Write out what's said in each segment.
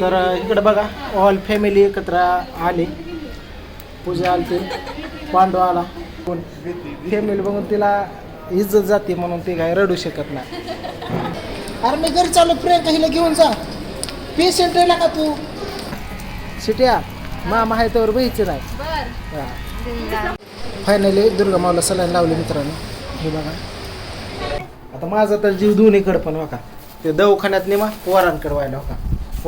तर इकडं बघा ऑल फॅमिली एकत्र आले. पूजा आलती. पांडू आला. कोण? फॅमिली बघून तिला इज्जत जाते म्हणून ते काय रडू शकत नाही. अरे मी घरी चालू प्रियंका हिला घेऊन जा. पेशंट आहे का तू? सिट्या मामा आहे तर बघायचं नाही. फायनली दुर्गा माऊला सलाईन लावली मित्रांनो. हे बघा. आता माझा तर जीव दोन्हीकडे पण बघा. ते दवाखान्यात नेमा पोरांकडे व्हायला होता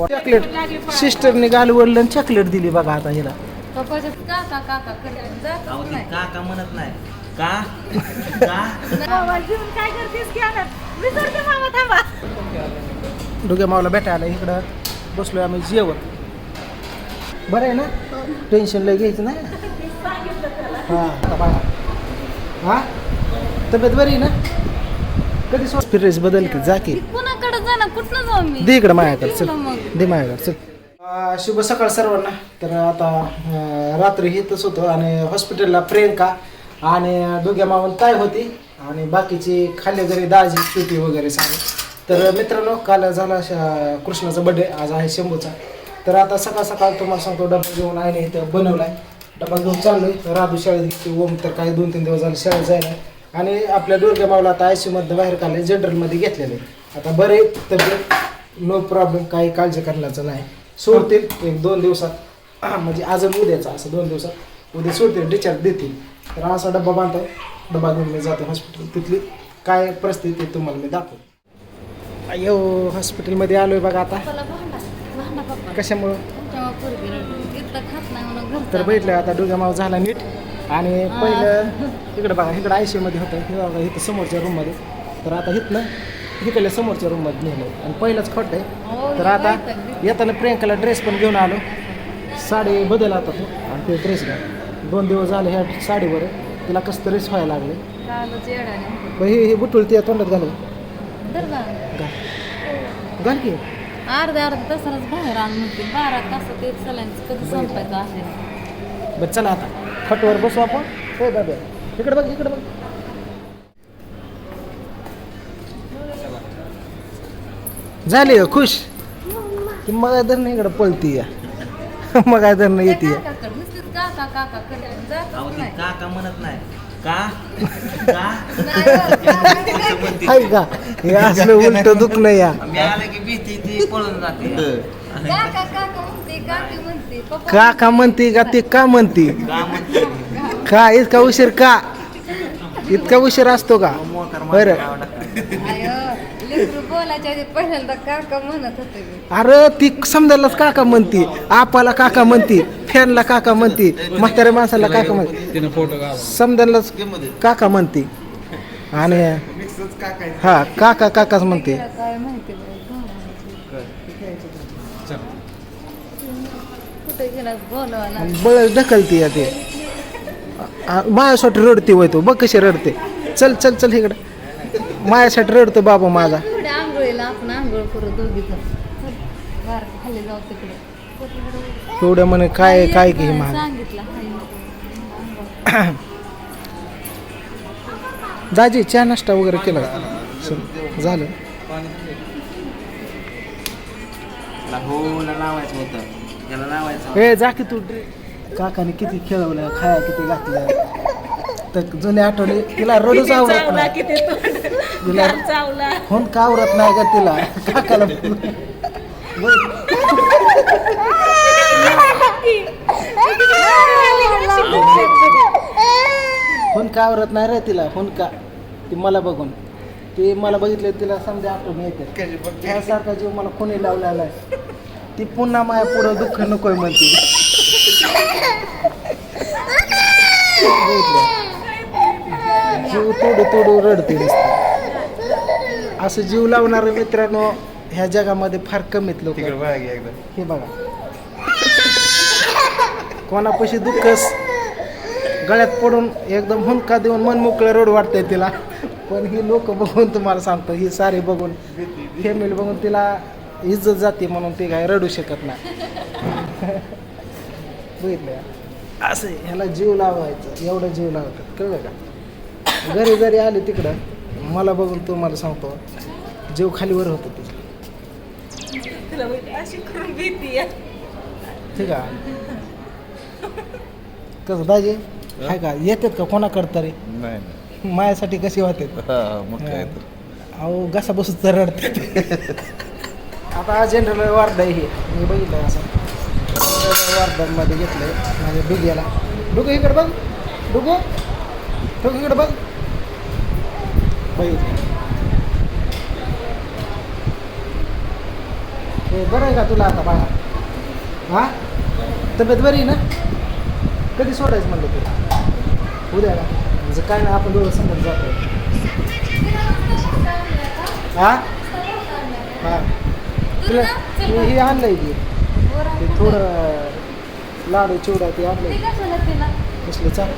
चॉकलेट सिस्टरने गाल वडलं आणि चॉकलेट दिली बघा आता हिला. पप्पाच्या काका काका करत अहो, ती नाही काका म्हणत नाही का का घेऊन काय करतेस की आता विसरते मामा थांबा माऊला भेटायला इकडं. बसलोय आम्ही जेवण. बरं आहे ना? टेन्शन लय घ्यायचं नाही? हां आता बघा. हां? तब्येत बरी आहे ना? कधी फिरेस बदल की जा की. कुणाकडे जाणार कुठनं जाऊ मी? दे इकडं माझ्याकडे चल. चला मग. दे माझ्याकडे चल. अं, शुभ सकाळ सर्वांना. तर आता अं, रात्री हितच होतो आणि हॉस्पिटलला प्रियंका आणि दोघ्या मावून ताई होती आणि बाकीची खाल्ले घरी दाजी पिटी वगैरे सांग तर मित्रांनो काल झाला श- कृष्णाचा बड्डे आज आहे शंभूचा. तर आता सकाळ सकाळ तुम्हाला सांगतो डबा घेऊन आईने इथं बनवलाय. डबा घेऊन चाललोय. राधू शाळेत गेली, ओम तर काही दोन तीन दिवस झाले शाळेत जायला. आणि आपल्या दुर्गा मावला आता आयमध्ये बाहेर काढले जनरलमध्ये घेतलेले आता बरे तब्येत नो प्रॉब्लेम काही काळजी करण्याचं नाही. सोडतील एक दोन दिवसात म्हणजे आज उद्याचा असं दोन दिवसात उद्या सोडतील डिस्चार्ज देतील. तर असा डब्बा बांधतो डबा घेऊन मी जातो हॉस्पिटल तिथली. काय परिस्थिती आहे तुम्हाला मी दाखवतो. अयो हॉस्पिटलमध्ये आलोय बघा आता. कशामुळं? तर बघितलं आता डोग्या माव झाला नीट. आणि पहिलं इकडं बघा इकडं आयमध्ये होतं हे बघा इथं समोरच्या रूममध्ये तर आता इथनं इकडल्या समोरच्या रूममध्ये नेलं आणि पहिलंच खट आहे. हो, तर आता येताना प्रियंकाला ड्रेस पण घेऊन आलो. साडी बदल आता तो. आणि ते ड्रेस घाल दोन दिवस झाले ह्या साडीवर. तिला कसं तरीच व्हायला लागले. मग हे हे बुटुळ ती तोंडात घालू. घाल. की. अर्ध्या अर्ध्या तासानच बाहेर आण म्हणते. बारा तासात एक सलाईन कधी संपायचं बरं चला आता. खटवर बसू आपण. हो दादा इकडे बघ इकडे बघ. झाली का? खुश? ती मग धरण इकडं पळती या. मग धरण येते काका नाही काका म्हणत नाही. का? का? हाय का? हे असलं उलट दुखणं या. मी आलं की भीती ती पळून जाते काका काका म्हणते का का म्हणते. का ते का म्हणते? का म्हणते? का इतका उशीर का? इतका उशीर असतो का? बरं. आय लेकरू बोलायच्या आधी पहिल्यांदा काका म्हणत होते मी. अरे ती समजायलाच काका म्हणती. आपाला काका म्हणती. फॅनला काका म्हणती. म्हाताऱ्या माणसाला काका म्हणते. समजायलाच काका म्हणती. आणि हा काका काकाच म्हणते. तिला काय माहिती बाई, कुठे गेला? बोलवायला. बळ ढकलती या ते. आ- माझ्यासाठी रडते वय तू. बघ कशी रडते. चल चल चल इकडं. माझ्यासाठी रडतो बाबा माझा. करू दोघी जण. चल, बाहेर खाली जाऊ तिकडे. एवढं म्हणे काय काय की हे महाग सांगितलं. दाजी चहा नाश्ता वगैरे केला का? चल, झालं. हो लावायचं होतं. याला लावायचं ए जा की तू. काकाने किती खेळवलं खाया किती घातलं. तर जुने आठवले तिला रडूच आवडत नाही. तिला फोन का आवडत नाही का तिला? काकाला फोन का आवडत नाही रे तिला? फोन का? ती मला बघून. ती मला बघितले तिला समजा आठवण येते. ह्यासारखा जीव मला कोणी लावलेला आहे? ती पुन्हा माझ्या पुढं दुःख नकोय म्हणते. बघितलं? जीव तोडू तोडू रडते नुसतं असं जीव लावणारे मित्रांनो ह्या जगामध्ये फार कमीत लोक हे बघा. कोणापाशी दुःखच गळ्यात पडून एकदम हुंका देऊन मन मोकळं रोड वाटतंय तिला. पण ही लोक बघून तुम्हाला सांगतो ही सारी बघून. फॅमिली बघून तिला इज्जत जाते म्हणून ते काय रडू शकत नाही. बघितलं? असं ह्याला जीव लावायचं एवढं जीव लावतात. कळलं का? घरी जरी आली तिकडं मला बघून तुम्हाला सांगतो जीव खालीवर होतो तुझं. अशी करून भीती आहे. ठीक आहे. कसं दाजी? हाय का? येतात का कोणाकडं तरी? नाही माझ्यासाठी कशी होते? हा मग काय तर. अहो घसा बसून तर रडते आता जनरल वार्ड आहे हे. मी बघितलं असं. वार्डामध्ये घेतलंय माझ्या डुग्याला डुगू इकडे बघ. डुगू. डुगू इकडे बघ. हे बरं आहे का तुला आता बाळा? हा? तब्येत बरी ना? कधी सोडायचं म्हणलं तुला? उद्या का म्हणजे काय नाही आपण दोघं समोर जातो हा? हा. तुला हे आणलंय की. ते थोडं लाडू चिवडा ते तिला? कसलं चाल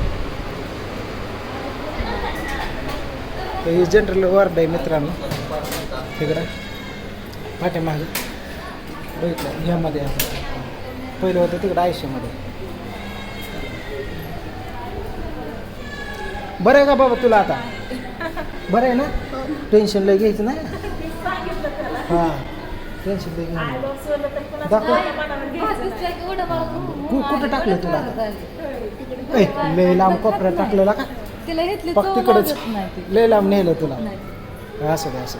तर हे जनरल वार्ड आहे मित्रांनो. तिकडं पाठीमागे. बघितलं ह्यामध्ये आहे. पहिलं होतं तिकडं आयुष्यामध्ये बरं आहे का बाबा तुला आता? बरं आहे ना? टेन्शन लय घ्यायचं ना हां. टेन्शन लय घ्यायचं दाखव. कुठं टाकलं तुला ए, लय लांब कोपऱ्यात टाकलेला का? तिला घेतली फक्त चव तिकडंच. लागत नाही ती. लय लांब नेलं तुला. नाही. असं दे असं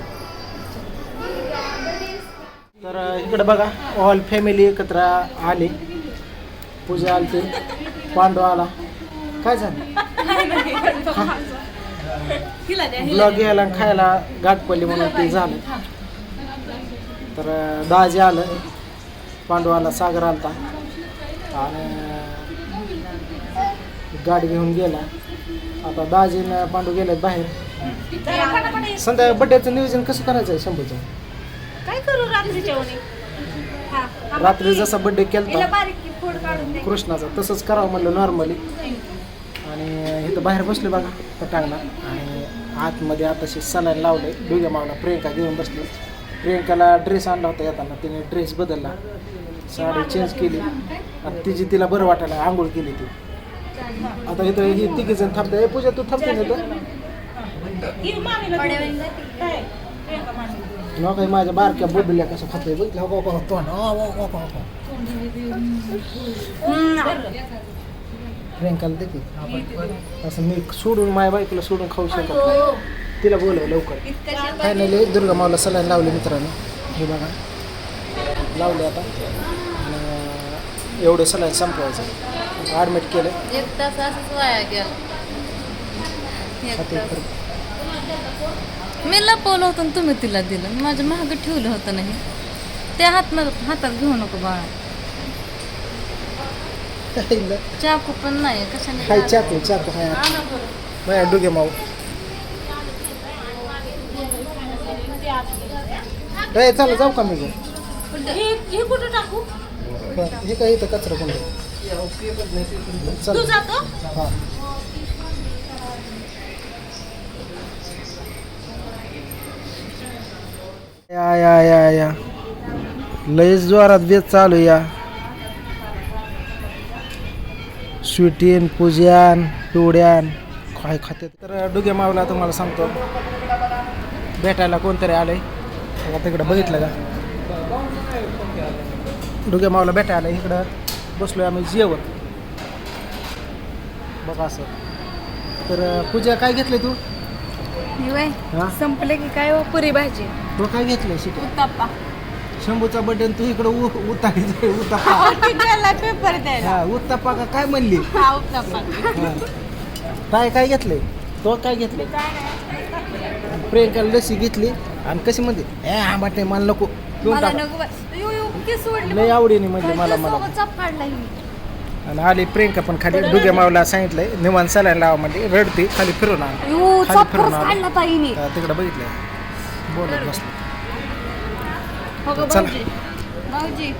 तर इकडं बघा ऑल फॅमिली एकत्र आली. पूजा आलती. पांडू आला. काय झालं? तिला द्या ब्लॉग घ्यायला आणि खायला गाठ पडली म्हणून ते झालं. तर दाजी आलं. पांडू आला सागर आलता. आणि गाडी घेऊन गेला. आता दाजीनं पांडू गेले बाहेर. संध्या बड्डेचं नियोजन कसं करायचं आहे शंभूचं? काय करू हा रात्री जसा बड्डे हिला केला बारीक फोड काढून दे. कृष्णाचा तसंच करावं म्हणलं नॉर्मली आणि इथं बाहेर बसले बघा पटांगणात. आणि आतमध्ये आताशी सलाईन लावले. डोग्या मावला प्रियंका घेऊन बसली. प्रियंकाला ड्रेस आणला होता येताना. तिने ड्रेस बदलला. साडी चेंज केली. आणि तिची तिला बरं वाटायला आंघोळ केली ती. आता इथं ही तिघी जण थांबते. पूजा तू थांबते ना ही काही माझ्या बारक्या बोबिल्या कसं खातोय बघितलं हो, हो, तोंड. प्रियंकाला दे की. असं मी सोडून माझ्या बायकोला सोडून खाऊ शकत नाही. तिला बोलव लवकर. फायनली दुर्गा मावला सलाईन लावली मित्रांनो. हे बघा. लावले आता. आणि एवढं सलाईन संपवायचं. ॲडमिट केलं. एक तास असंच वाया गेला. एक तास. मी लपवलं होतं आणि तुम्ही तिला दिलं. माझ्या मागं ठेवलं होतं नाही. त्या हात हातात घेऊ नको बाळा. चाकू पण नाही कशाने चाकू चाकू हाय. माझ्या डुगे माऊ. ए चला जाऊ का मी हे हे कुठं टाकू? हे काय इथं कचरा कोण तू जातो? या या या या. लयच जोरात बेत चालू या. स्वीटीन पूजन पिवड्यान काय खाते तर डुगे मावला तुम्हाला सांगतो. भेटायला कोणतरी आलंय. आता तिकडं बघितलं का? डुगे मावला भेटायला इकडं. बसलोय आम्ही जेवत बघा असं. तर पूजा काय घेतलंय तू? हा? संपले की काय हो, पुरी भाजी. तू काय घेतलंय शिकव उत्ताप्पा. शंभूचा बटन तू इकडं उ उतारी उत्तापा गेला पेपर द्यायला? हा का काय म्हणली? हा उत्ताप्पा. हा. काय काय घेतलंय तो काय घेतलंय प्रियंकाला लसी घेतली आणि कशी म्हणते ए हा बाटे मला नको. पिऊन मला टाक. नको सोडली लय आवडीने म्हणजे मला मला. चाप काढला आणि आली प्रियंका पण खाली. डुग्या मावला सांगितलंय निवान सलाईन लावा म्हणजे रडते खाली फिरून आण यू खाली चाप फिरून खरंच आलो. काढला ताईने. तर तिकडं बघितलंय. बोलत बसलो. हो गं चला. भाऊजी. भाऊजी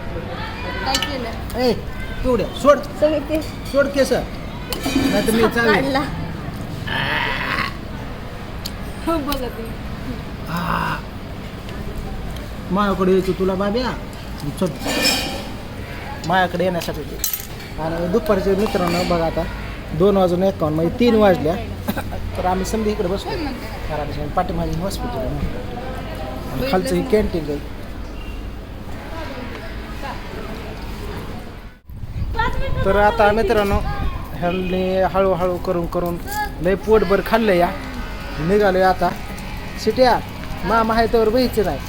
काय केलं? ए पिवड्या सोड. सगळे ते. सोड केस. नाही तर मी चालले काढला. हो बघा ते आ. माझ्याकडे यायचं तुला बाब्या. चल. माझ्याकडे येण्यासाठी आणि दुपारचे मित्रांनो बघा आता दोन वाजून एकावन्न म्हणजे तीन वाजल्या. तर आम्ही संधी इकडे बसतो घराच्या पाठीमागे हॉस्पिटल आणि खालचं ही कॅन्टीन जाईल तर आता मित्रांनो ह्यांनी हळूहळू करून करून लय पोटभर खाल्लं या. निघालो आता. सिट्या मामा आहे तर बहीचं नाही.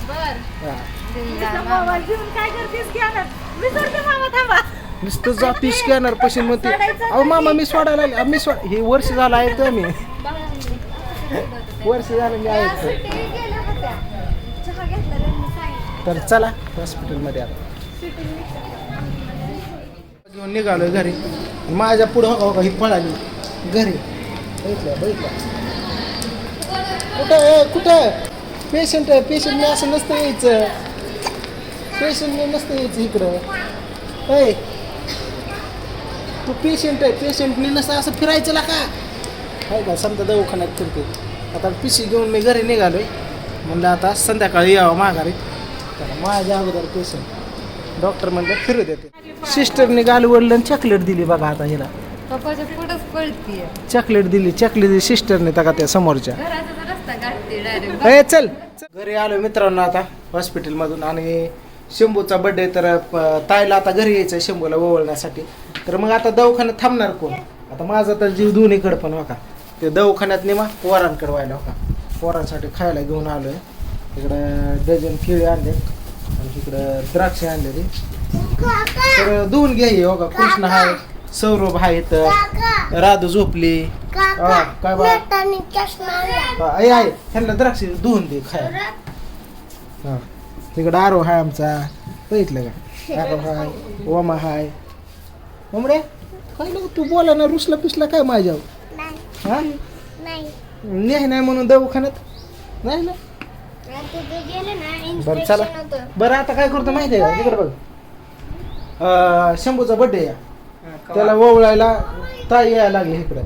मोबाईल घेऊन काय करतेस घ्या मी सोडते मामा थांबा. नुसतं जा पी स्कॅनर पशीन म्हणते. अहो मामा मी सोडायला आले. मी सोड हे वर्ष झालं ऐकतोय मी. वर्ष झालं मी ऐकतोय तर चला हॉस्पिटलमध्ये आता. घेऊन निघालोय घरी. माझ्या पुढं हो का ही पळाली. घरी. बघितलं बघितलं. कुठं कुठं पेशंट आहे पेशंटने असं नसतं यायचं. पेशंटने नसतं यायचं इकडं. ऐ तू पेशंट आहे पेशंटने नसतं असं फिरायचं ना का आहे का समजा दवाखान्यात फिरते आता पिशी घेऊन मी घरी निघालोय. म्हणलं आता संध्याकाळी यावं माघारी. तर माझ्या अगोदर पेशंट डॉक्टर म्हणलं फिरू देते. सिस्टरने गालवडलं आणि चॉकलेट दिली बघा आता हिला. पप्पाच्या पुढंच पळतीये. चॉकलेट दिली चॉकलेट सिस्टरने का त्या समोरच्या. घराचा रस्ता काढते डायरेक्ट ए चल. घरी आलो मित्रांनो आता हॉस्पिटलमधून आणि शंभूचा बर्थडे तर ताईला आता घरी यायचं शंभूला ओवळण्यासाठी तर मग आता दवाखान्यात थांबणार कोण? आता माझा तर जीव दोन्हीकडे पण बघा ते दवाखान्यात नेमा पोरांकडे व्हायला बघा पोरांसाठी खायला घेऊन आलोय. इकडं डझन केळी आणले आणि इकडं द्राक्षे आणले तर धुवून घ्या हे बघा कृष्ण आहे सौरभ आहे तर राधू झोपली. काय बा? आहे आहे ह्यांना द्राक्ष धुवून दे खायला. हा. तिकडं आरो हाय आमचा. बघितलं का? आरो हाय ओमा हाय. ओमडे काय नको तू बोला ना रुसला पिसला काय माझ्यावर? हा? नाही. नाही म्हणून दवाखान्यात? नाही ना? बरं चला. बरं आता काय करतो माहिती आहे का? तिकडे बघ. अं, शंभूचा बड्डे या त्याला ओवळायला ताई यायला लागली इकडं.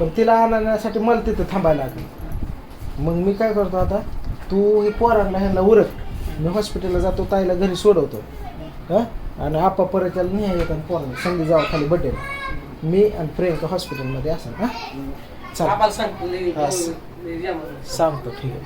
पण तिला आणण्यासाठी मला तिथं थांबायला लागलं. मग मी काय करतो आता? तू हे पोरांना ह्यांना उरक. मी हॉस्पिटलला जातो ताईला घरी सोडवतो. हां? आणि आपा परत त्याला नाही येत आणि पोरांना संधी जावं खाली बड्डेला. मी आणि प्रियंका हॉस्पिटलमध्ये असं हां? चला आम्हाला सांगतो हा, सांगतो ठीक आहे.